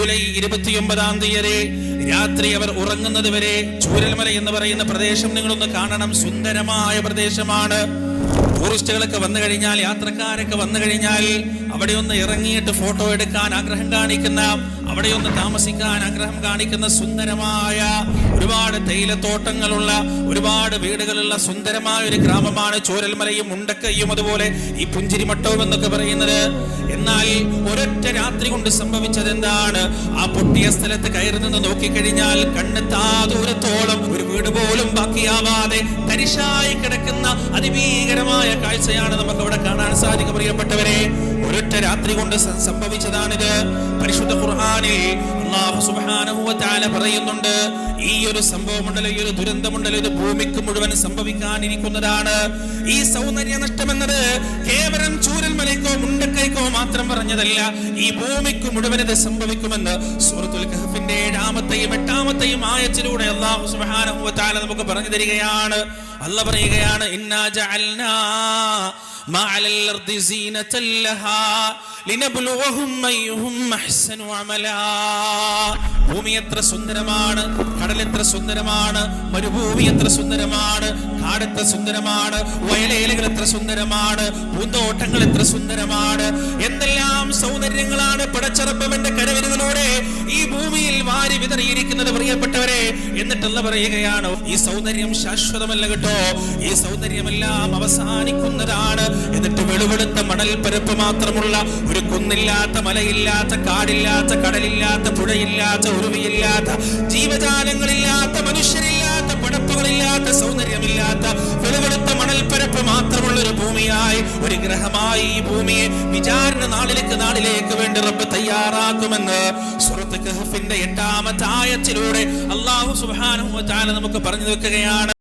July ഇരുപത്തിയൊമ്പതാം തീയതി രാത്രി അവർ ഉറങ്ങുന്നത് വരെ ചൂരൽമല എന്ന് പറയുന്ന പ്രദേശം നിങ്ങളൊന്ന് കാണണം. സുന്ദരമായ പ്രദേശമാണ്. ടൂറിസ്റ്റുകളൊക്കെ വന്നു കഴിഞ്ഞാൽ യാത്രക്കാരൊക്കെ വന്നു കഴിഞ്ഞാൽ അവിടെ ഒന്ന് ഇറങ്ങിയിട്ട് ഫോട്ടോ എടുക്കാൻ ആഗ്രഹം കാണിക്കുന്ന അവിടെ ഒന്ന് താമസിക്കാൻ ആഗ്രഹം കാണിക്കുന്ന സുന്ദരമായ ഒരുപാട് തേയിലത്തോട്ടങ്ങളുള്ള ഒരുപാട് വീടുകളുള്ള സുന്ദരമായ ഒരു ഗ്രാമമാണ്. ചോരൽമലയും മുണ്ടക്കയും അതുപോലെ ഈ പുഞ്ചിരിമട്ടവും എന്നൊക്കെ പറയുന്നത്. എന്നാൽ ഒരൊറ്റ രാത്രി കൊണ്ട് സംഭവിച്ചത് എന്താണ് ആ പൊട്ടിയ സ്ഥലത്ത് കയറി നിന്ന് നോക്കിക്കഴിഞ്ഞാൽ കണ്ണെത്താ ദൂരത്തോളം ഒരു വീട് പോലും ബാക്കിയാവാതെ തരിശായി കിടക്കുന്ന അതിഭീകരമായ കാഴ്ചയാണ് നമുക്ക് അവിടെ കാണാൻ സാധിക്കും. പ്രിയപ്പെട്ടവരെ ഒരൊറ്റ രാത്രി കൊണ്ട് സംഭവിച്ചതാണിത്. പരിശുദ്ധ ഖുർആാനിൽ അള്ളാഹു സുബ്ഹാനഹു പറയുന്നുണ്ട് ഈ ഒരു സംഭവമുണ്ടല്ലോ ഈ ഒരു ദുരന്തമുണ്ടല്ലോ ഇത് ഭൂമിക്ക് മുഴുവൻ സംഭവിക്കാനിരിക്കുന്നതാണ്. ഈ സൗന്ദര്യ നഷ്ടം എന്നത് പറഞ്ഞതല്ല ഈ ഭൂമിക്ക് മുഴുവനത് സംഭവിക്കുമെന്ന് സൂറത്തുൽ ഖഹഫിന്റെ ഏഴാമത്തെയും എട്ടാമത്തെയും ആയത്തിലൂടെ അള്ളാഹു സുബ്ഹാനഹു വ തആല നമുക്ക് പറഞ്ഞു തരികയാണ്. അല്ല പറയുകയാണ് ഇന്നാ ജഅൽനാ അർദി ലഹാ ഭൂമി എത്ര സുന്ദരമാണ് കടൽ എത്ര സുന്ദരമാണ് മരുഭൂമി എത്ര സുന്ദരമാണ് കാട് എത്ര സുന്ദരമാണ് വയലേലകൾ എത്ര സുന്ദരമാണ് പൂന്തോട്ടങ്ങൾ എത്ര സുന്ദരമാണ് സൗന്ദര്യങ്ങളാണ് പടച്ചറപ്പവന്റെ കരവിരുതിലൂടെ ഈ ഭൂമിയിൽ വാരി വിതറിയിരിക്കുന്നത് പ്രിയപ്പെട്ടവരെ. എന്നിട്ടല്ല പറയുകയാണ് ഈ സൗന്ദര്യം ശാശ്വതമല്ല കേട്ടോ. ഈ സൗന്ദര്യമെല്ലാം അവസാനിക്കുന്നതാണ്. എന്നിട്ട് വെളുവെടുത്ത മണൽ പരപ്പ് മാത്രമുള്ള ഒരു കുന്നില്ലാത്ത മലയില്ലാത്ത കാടില്ലാത്ത കടലില്ലാത്ത പുഴയില്ലാത്ത ഉരുവിയില്ലാത്ത ജീവജാലങ്ങളില്ലാത്ത മനുഷ്യരില്ലാത്ത പടപ്പുകളില്ലാത്ത സൗന്ദര്യമില്ലാത്ത വെളുവെളുത്ത മണൽപ്പരപ്പ് മാത്രമുള്ള ഒരു ഭൂമിയായി ഒരു ഗ്രഹമായി ഈ ഭൂമിയെ വിചാരണ നാളിലേക്ക് നാളിലേക്ക് വേണ്ടി റബ്ബ് തയ്യാറാക്കുമെന്ന് സുഹൃത്ത് കഹഫിന്റെ എട്ടാമത്തെ ആയത്തിലൂടെ അള്ളാഹു സുബ്ഹാനഹു വ നമുക്ക് പറഞ്ഞു വെക്കുകയാണ്.